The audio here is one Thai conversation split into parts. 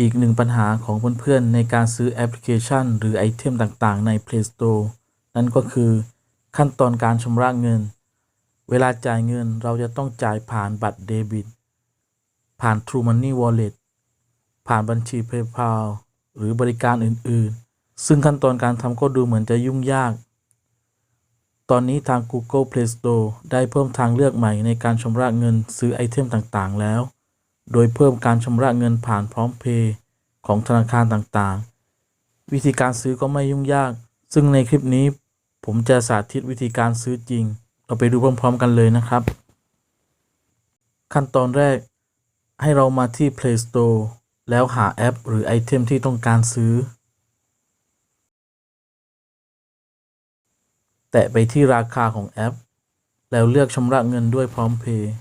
อีกหนึ่งปัญหาของเพื่อนๆในการซื้อแอปพลิเคชัน หรือไอเทมต่างๆ ใน Play Store นั่นก็คือ ขั้นตอนการชำระเงิน เวลาจ่ายเงินเราจะต้องจ่ายผ่านบัตรเดบิต ผ่าน True Money Wallet ผ่านบัญชี PayPal หรือบริการอื่นๆ ซึ่งขั้นตอนการทำก็ดูเหมือนจะยุ่งยาก ตอนนี้ทาง Google Play Store ได้เพิ่มทางเลือกใหม่ในการชำระเงินซื้อไอเทมต่างๆ แล้ว โดยเพิ่มการชำระเงินผ่านพร้อมเพย์ของธนาคารต่างๆ วิธีการซื้อก็ไม่ยุ่งยาก ซึ่งในคลิปนี้ผมจะสาธิตวิธีการซื้อจริง เราไปดูพร้อมๆกันเลยนะครับ ขั้นตอนแรกให้เรามาที่ Play Store แล้วหาแอป หรือไอเทมที่ต้องการซื้อ แตะไปที่ราคาของแอป แล้วเลือกชำระเงินด้วยพร้อมเพย์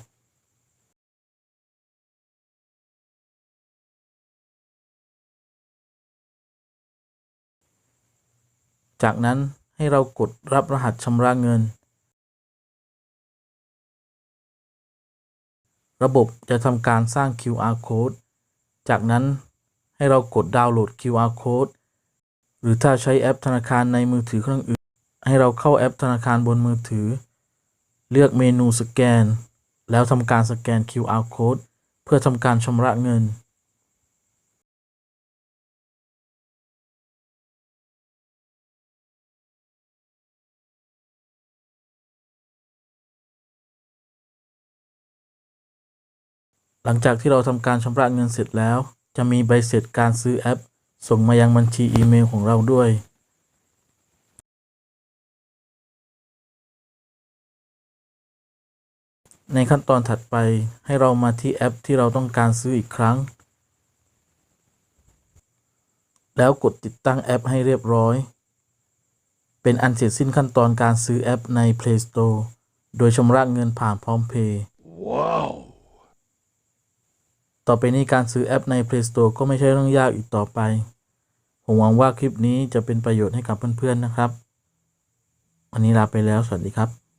จากนั้นให้เรากดรับรหัสชำระเงิน ระบบจะทำการสร้าง QR code จากนั้นให้เรากดดาวน์โหลด QR code หรือถ้าใช้แอปธนาคารในมือถือเครื่องอื่น ให้เราเข้าแอปธนาคารบนมือถือ เลือกเมนูสแกน แล้วทำการสแกน QR code เพื่อทำการชำระเงิน หลังจากที่เราทำการชำระเงินเสร็จแล้ว จะมีใบเสร็จการซื้อแอป ส่งมายังบัญชีอีเมลของเราด้วย ในขั้นตอนถัดไปให้เรามาที่แอปที่เราต้องการซื้ออีกครั้ง แล้วกดติดตั้งแอปให้เรียบร้อย เป็นอันเสร็จสิ้นขั้นตอนการซื้อแอปใน Play Store โดยชำระเงินผ่านพร้อมเพย์ ต่อไปนี้การซื้อแอปใน Play Store ก็ไม่ใช่เรื่องยากอีกต่อไป ผมหวังว่าคลิปนี้จะเป็นประโยชน์ให้กับเพื่อนๆนะครับ วันนี้ลาไปแล้ว สวัสดีครับ